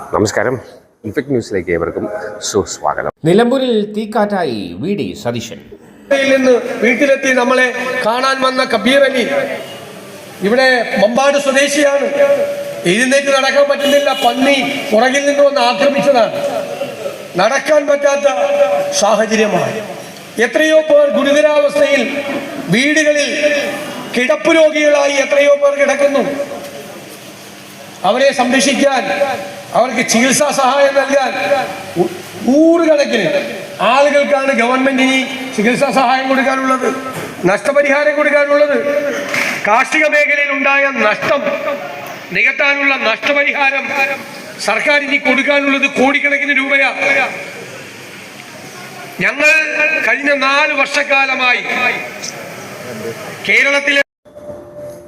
നമസ്കാരം. ഇൻഫെക്ട് ന്യൂസിലേക്ക് ഏവർക്കും സുസ്വാഗതം. നിലമ്പൂരിൽ തീക്കാറ്റായി വി ഡി സതീശൻ. നിന്ന് വീട്ടിലെത്തി നമ്മളെ കാണാൻ വന്ന കബീർ അലി. ഇവിടെ മമ്പാട് സ്വദേശിയാണ്. എഴുന്നേറ്റ് നടക്കാൻ പറ്റുന്നില്ല. പന്നി പുറകിൽ നിന്ന് വന്ന് ആക്രമിച്ചതാണ്. നടക്കാൻ പറ്റാത്ത സാഹചര്യമാണ്. എത്രയോ പേർ ഗുരുതരാവസ്ഥയിൽ വീടുകളിൽ കിടപ്പ് രോഗികളായി എത്രയോ പേർ കിടക്കുന്നു. അവരെ സംരക്ഷിക്കാൻ അവർക്ക് ചികിത്സാ സഹായം നൽകാൻ നൂറുകണക്കിന് ആളുകൾക്കാണ് ഗവൺമെന്റ് ഇനി ചികിത്സാ സഹായം കൊടുക്കാനുള്ളത് നഷ്ടപരിഹാരം കൊടുക്കാനുള്ളത്. കാർഷിക മേഖലയിൽ ഉണ്ടായ നഷ്ടം നികത്താനുള്ള നഷ്ടപരിഹാരം സർക്കാർ ഇനി കൊടുക്കാനുള്ളത് കോടിക്കണക്കിന് രൂപയാ. ഞങ്ങൾ കഴിഞ്ഞ നാല് വർഷക്കാലമായി കേരളത്തിലെ